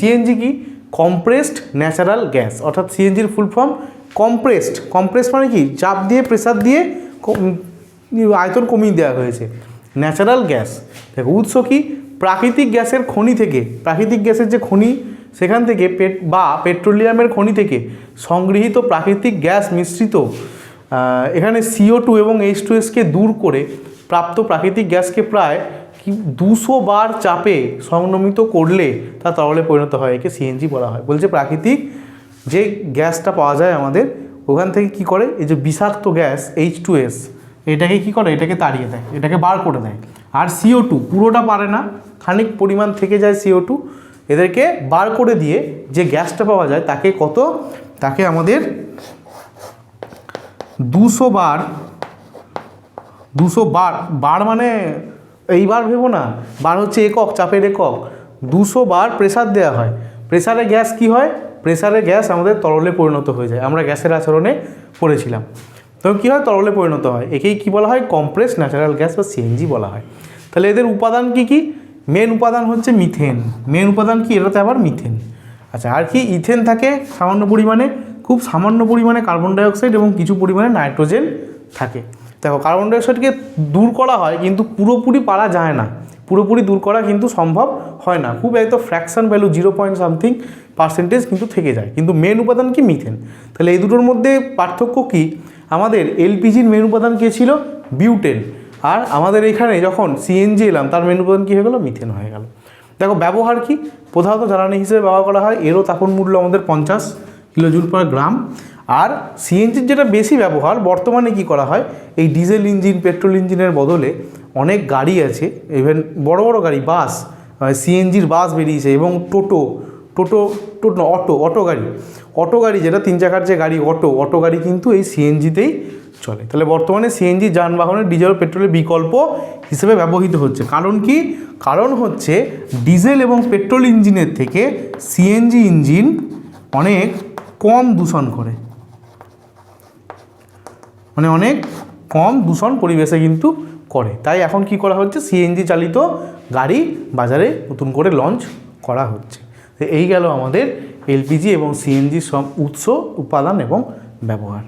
CNG কি? Compressed natural gas অর্থাৎ সিএনজির ফুল ফর্ম কম্প্রেসড কম্প্রেসড মানে কি? চাপ দিয়ে প্রেসার দিয়ে আয়তন কমিয়ে দেওয়া হয়েছে। ন্যাচারাল গ্যাস দেখো উৎস কি? প্রাকৃতিক গ্যাসের খনি থেকে, প্রাকৃতিক গ্যাসের যে খনি, সেখান থেকে পেট, বা পেট্রোলিয়ামের খনি থেকে সংগৃহীত প্রাকৃতিক গ্যাস মিশ্রিত এখানে সিও টু এবং এইচ টু এসকে দূর করে প্রাপ্ত প্রাকৃতিক গ্যাসকে প্রায় দুশো বার চাপে সংনমিত করলে তা তরলে পরিণত হয়, একে সিএনজি বলা হয়। বলছে প্রাকৃতিক যে গ্যাসটা পাওয়া যায় আমাদের, ওখান থেকে কি করে? এই যে বিষাক্ত গ্যাস এইচ টু এস এটাকে কি করে? এটাকে তাড়িয়ে দেয়, এটাকে বার করে দেয়। আর সিও টু পুরোটা পারে না, খানিক পরিমাণ থেকে যায় সিও টু এদেরকে বার করে দিয়ে যে গ্যাসটা পাওয়া যায়, তাকে কত? তাকে আমাদের দুশো বার দুশো বার বার মানে এইবার ভেবো না, বার হচ্ছে একক, চাপের একক। দুশো বার প্রেসার দেওয়া হয়। প্রেসারে গ্যাস কি হয়? প্রেসারে গ্যাস আমাদের তরলে পরিণত হয়ে যায়। আমরা গ্যাসের আচরণে পড়েছিলাম। তো কী হয়? তরলে পরিণত হয়। একেই কী বলা হয়? কম্প্রেস ন্যাচারাল গ্যাস বা সিএনজি বলা হয়। তাহলে এদের উপাদান কি কি? মেন উপাদান হচ্ছে মিথেন মেন উপাদান কি? এটাতে আবার মিথেন আচ্ছা আর কি? ইথেন থাকে সামান্য পরিমাণে। খুব সামান্য পরিমাণে কার্বন ডাইঅক্সাইড এবং কিছু পরিমাণে নাইট্রোজেন থাকে। দেখো কার্বন ডাইঅক্সাইডকে দূর করা হয় কিন্তু পুরোপুরি পারা যায় না। পুরোপুরি দূর করা কিন্তু সম্ভব হয় না। খুব একদম fraction value zero point something percentage কিন্তু থেকে যায়। কিন্তু মেন উপাদান কি? মিথেন তাহলে এই দুটোর মধ্যে পার্থক্য কি? আমাদের এলপিজির মেন উপাদান কে ছিল? বিউটেন আর আমাদের এখানে যখন সিএনজি এলাম, তার মেন উপাদান কী হয়ে গেলো? মিথেন হয়ে গেল। দেখো, ব্যবহার কি? প্রধানত জ্বালানি হিসেবে ব্যবহার করা হয়। এরও তাপন মূল্য আমাদের পঞ্চাশ কিলোজুল পার গ্রাম আর সিএনজির যেটা বেশি ব্যবহার, বর্তমানে কি করা হয়? এই ডিজেল ইঞ্জিন পেট্রোল ইঞ্জিনের বদলে অনেক গাড়ি আছে ইভেন বড় বড় গাড়ি বাস সিএনজির বাস বেরিয়েছে এবং টোটো টোটো টোটো অটো অটো গাড়ি। অটো গাড়ি যেটা, তিন চাকার যে গাড়ি, অটো অটো গাড়ি কিন্তু এই সিএনজিতেই চলে। তাহলে বর্তমানে সিএনজি যানবাহনের ডিজেল পেট্রোলের বিকল্প হিসেবে ব্যবহৃত হচ্ছে। কারণ কি? কারণ হচ্ছে ডিজেল এবং পেট্রোল ইঞ্জিনের থেকে সিএনজি ইঞ্জিন অনেক কম দূষণ করে। মানে অনেক কম দূষণ পরিবেশে কিন্তু করে। তাই এখন কি করা হচ্ছে? সিএনজি চালিত গাড়ি বাজারে নতুন করে লঞ্চ করা হচ্ছে। এই গেল আমাদের এলপিজি এবং সিএনজি সব উৎস, উপাদান এবং ব্যবহার।